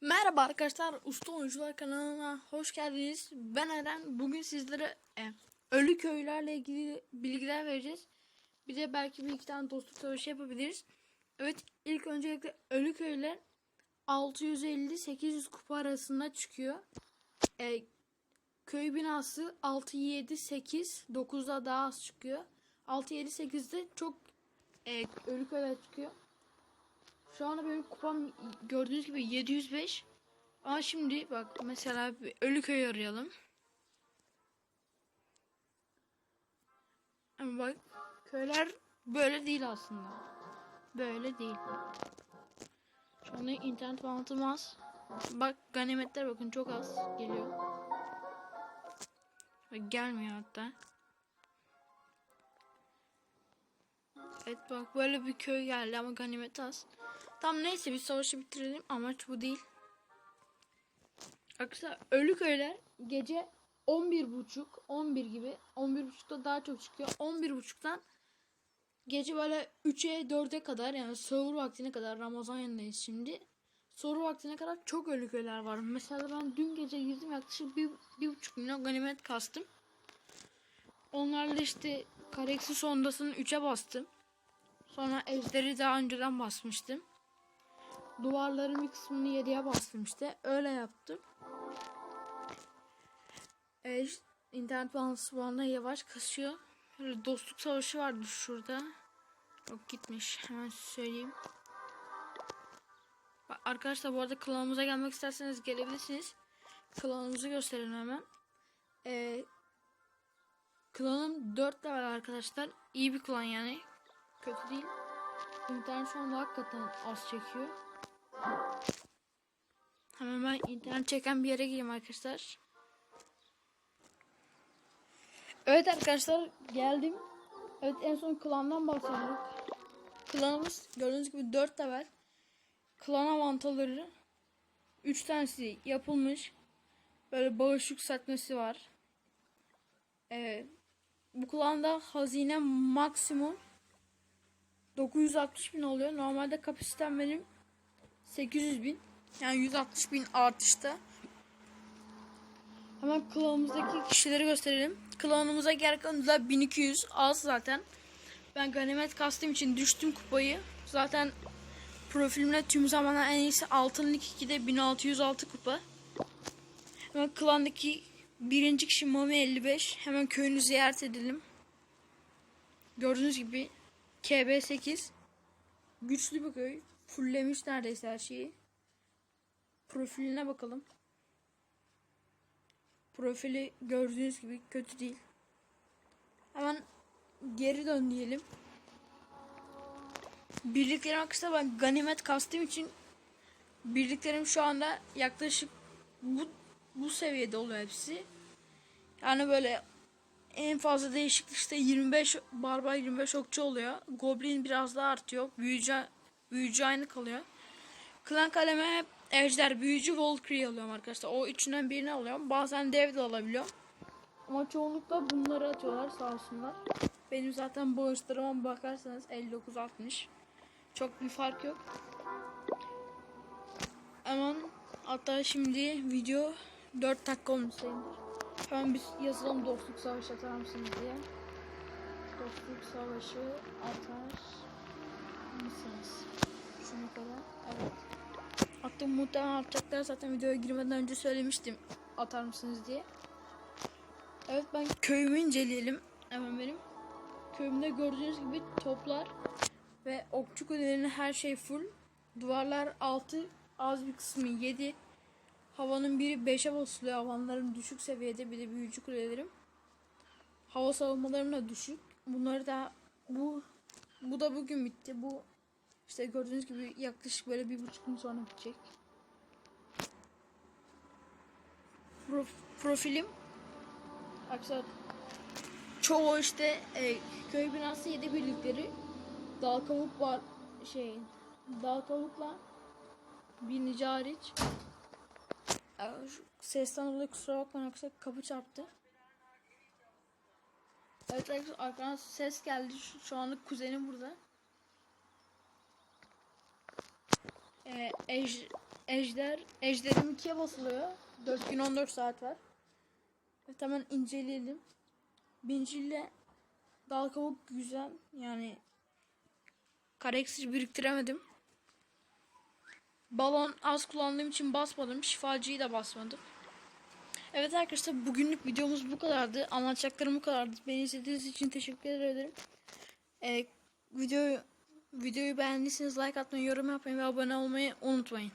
Merhaba arkadaşlar, Usta Oyuncular kanalına hoş geldiniz. Ben Eren. Bugün sizlere e, ölü köylerle ilgili bilgiler vereceğiz. Bir de belki bir iki tane dostluk savaşı yapabiliriz. Evet, ilk öncelikle ölü köyler 650-800 kupa arasında çıkıyor. E, köy binası 6-7-8, 9'da daha az çıkıyor. 6-7-8'de çok e, ölü köyler çıkıyor. Şu anda benim kupam gördüğünüz gibi 705. Ama şimdi bak mesela bir Ölüköy'ü arayalım. Ama bak köyler böyle değil aslında. Böyle değil. Şu anda internet bağlantım az. Bak ganimetler bakın çok az geliyor. Gelmiyor hatta. Evet bak böyle bir köy geldi ama ganimet az. Tam neyse bir savaşı bitirelim. Amaç bu değil. Arkadaşlar ölü köyler gece 11.30 11 gibi 11.30'da daha çok çıkıyor. 11.30'dan gece böyle 3'e 4'e kadar yani sahur vaktine kadar Ramazan yanındayız şimdi. Sahur vaktine kadar çok ölü köyler var. Mesela ben dün gece girdim yaklaşık 1,5 milyon ganimet kastım. Onlarla işte Kareksi sondasını 3'e bastım. Sonra ejderi daha önceden basmıştım. Duvarların bir kısmını 7'ye bastım. Öyle yaptım. E, işte internet bağlantısı bana yavaş kasıyor. Böyle dostluk savaşı vardı şurada. Yok gitmiş. Hemen söyleyeyim. Arkadaşlar bu arada klanımıza gelmek isterseniz gelebilirsiniz. Klanımızı gösterelim hemen. Ee, klanım 4 level arkadaşlar. İyi bir klan yani. Kötü değil. İnternet şu anda hakikaten az çekiyor. Hemen ben internet çeken bir yere gireyim arkadaşlar. Evet arkadaşlar geldim. Evet en son klandan bahsediyorduk. Klanımız gördüğünüz gibi 4 level. Klan avantaları 3 tanesi yapılmış. Böyle bağış yükseltmesi var. Ee, bu klanda hazine maksimum 960 bin oluyor. Normalde kapasitem benim 800 bin. Yani 160 bin artışta. Hemen klanımızdaki kişileri gösterelim. Klanımıza gerek da 1200 az zaten. Ben ganimet kastım için düştüm kupayı. Zaten profilimde tüm zamanlar en iyisi altınlık 2'de 1606 kupa. Hemen klandaki birinci kişi Mami 55. Hemen köyünü ziyaret edelim. Gördüğünüz gibi KB8 güçlü bir köy. Fulllemiş neredeyse her şeyi. Profiline bakalım. Profili gördüğünüz gibi kötü değil. Hemen geri dön diyelim. Birliklerim arkadaşlar ben ganimet kastım için birliklerim şu anda yaklaşık bu bu seviyede oluyor hepsi. Yani böyle en fazla değişiklik işte 25 barbar 25 okçu oluyor. Goblin biraz daha artıyor. Büyücü büyücü aynı kalıyor. Klan kaleme ejder, büyücü, Valkyrie alıyorum arkadaşlar. O üçünden birini alıyorum. Bazen dev de alabiliyorum. Ama çoğunlukla bunları atıyorlar sağ olsunlar. Benim zaten bağışlarıma bakarsanız 59-60. Çok bir fark yok. Hemen hatta şimdi video 4 dakika olmuş sayılır. Hemen bir yazalım dostluk savaşı atar mısınız diye. Dostluk savaşı atar mısınız? Şuna kadar. Evet. Hatta muhtemelen atacaklar zaten videoya girmeden önce söylemiştim atar mısınız diye. Evet ben köyümü inceleyelim. Hemen benim. Köyümde gördüğünüz gibi toplar ve okçu kulelerinin her şey full. Duvarlar 6 az bir kısmı 7. Havanın biri 5'e basılıyor. Havanların düşük seviyede bir de büyücü kulelerim. Hava savunmalarım da düşük. Bunları da bu bu da bugün bitti. Bu işte gördüğünüz gibi yaklaşık böyle bir buçuk gün sonra bitecek. Prof, profilim Arkadaşlar çoğu işte e, köy binası yedi birlikleri dal kavuk var şey dal kavukla binici hariç Sesten dolayı kusura bakmayın arkadaşlar kapı çarptı. Evet arkadaşlar arkadan ses geldi. Şu, şu anlık kuzenim burada. Ee, ej, ejder, ejderim 2'ye basılıyor. 4 gün 14 saat var. Evet hemen inceleyelim. Binciyle dal kavuk güzel. Yani kareksiz biriktiremedim. Balon az kullandığım için basmadım. Şifacıyı da basmadım. Evet arkadaşlar bugünlük videomuz bu kadardı. Anlatacaklarım bu kadardı. Beni izlediğiniz için teşekkür ederim. Ee, videoyu videoyu beğendiyseniz like atmayı, yorum yapmayı ve abone olmayı unutmayın.